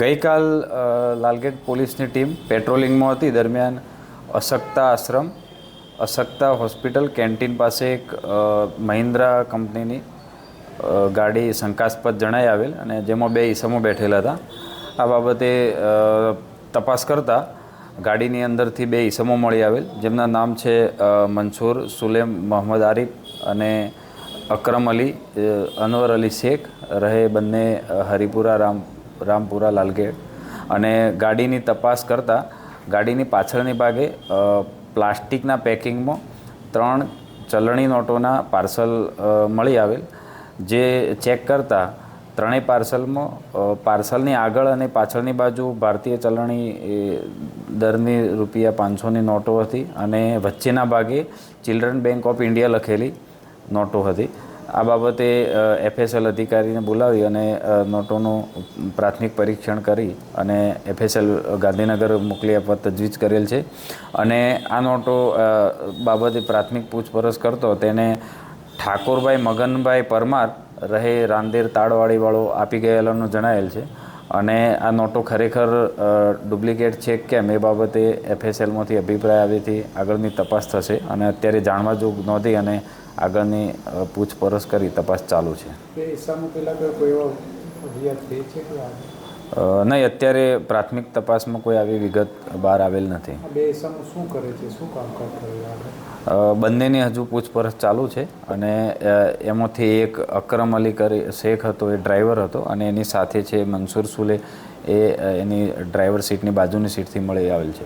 ગઈકાલ લાલગેટ પોલીસની ટીમ પેટ્રોલિંગમાં હતી. દરમિયાન અશક્તા આશ્રમ, અશક્તા હોસ્પિટલ કેન્ટીન પાસે એક મહિન્દ્રા કંપનીની ગાડી શંકાસ્પદ જણાઈ આવેલ અને જેમાં બે ઈસમો બેઠેલા હતા. આ બાબતે તપાસ કરતા ગાડીની અંદરથી બે ઈસમો મળી આવેલ. જેમના નામ છે મંસૂર સુલેમ મોહમ્મદ આરિફ અને અકરમ અલી અનવર અલી શેખ. રહે બંને હરિપુરા રામ રામપુરા, લાલગેટ. અને ગાડીની તપાસ કરતાં ગાડીની પાછળની ભાગે પ્લાસ્ટિકના પેકિંગમાં ત્રણ ચલણી નોટોના પાર્સલ મળી આવેલ. જે ચેક કરતાં ત્રણેય પાર્સલમાં પાર્સલની આગળ અને પાછળની બાજુ ભારતીય ચલણી દરની રૂપિયા પાંચસોની નોટો હતી અને વચ્ચેના ભાગે ચિલ્ડ્રન બેંક ઓફ ઇન્ડિયા લખેલી નોટો હતી. આ બાબતે એફએસએલ અધિકારીને બોલાવી અને નોટોનું પ્રાથમિક પરીક્ષણ કરી અને એફએસએલ ગાંધીનગર મોકલી આપવા તજવીજ કરેલ છે. અને આ નોટો બાબતે પ્રાથમિક પૂછપરછ કરતો તેને ઠાકોરભાઈ મગનભાઈ પરમાર રહે રાંદેર તાળવાડીવાળો આપી ગયેલાનું જણાયેલ છે. અને આ નોટો ખરેખર ડુપ્લિકેટ છે કેમ એ બાબતે એફએસએલમાંથી અભિપ્રાય આવ્યાથી આગળની તપાસ થશે અને અત્યારે જાણવા જોગ નોંધી અને આગળની પૂછપરછ કરી તપાસ ચાલુ છે. નહીં અત્યારે પ્રાથમિક તપાસમાં કોઈ આવી વિગત બહાર આવેલ નથી. બંનેની હજુ પૂછપરછ ચાલુ છે અને એમાંથી એક અકરમ અલી કરી શેખ હતો એ ડ્રાઈવર હતો અને એની સાથે છે મનસુર સુલે. એ એની ડ્રાઈવર સીટની બાજુની સીટથી મળી આવેલ છે.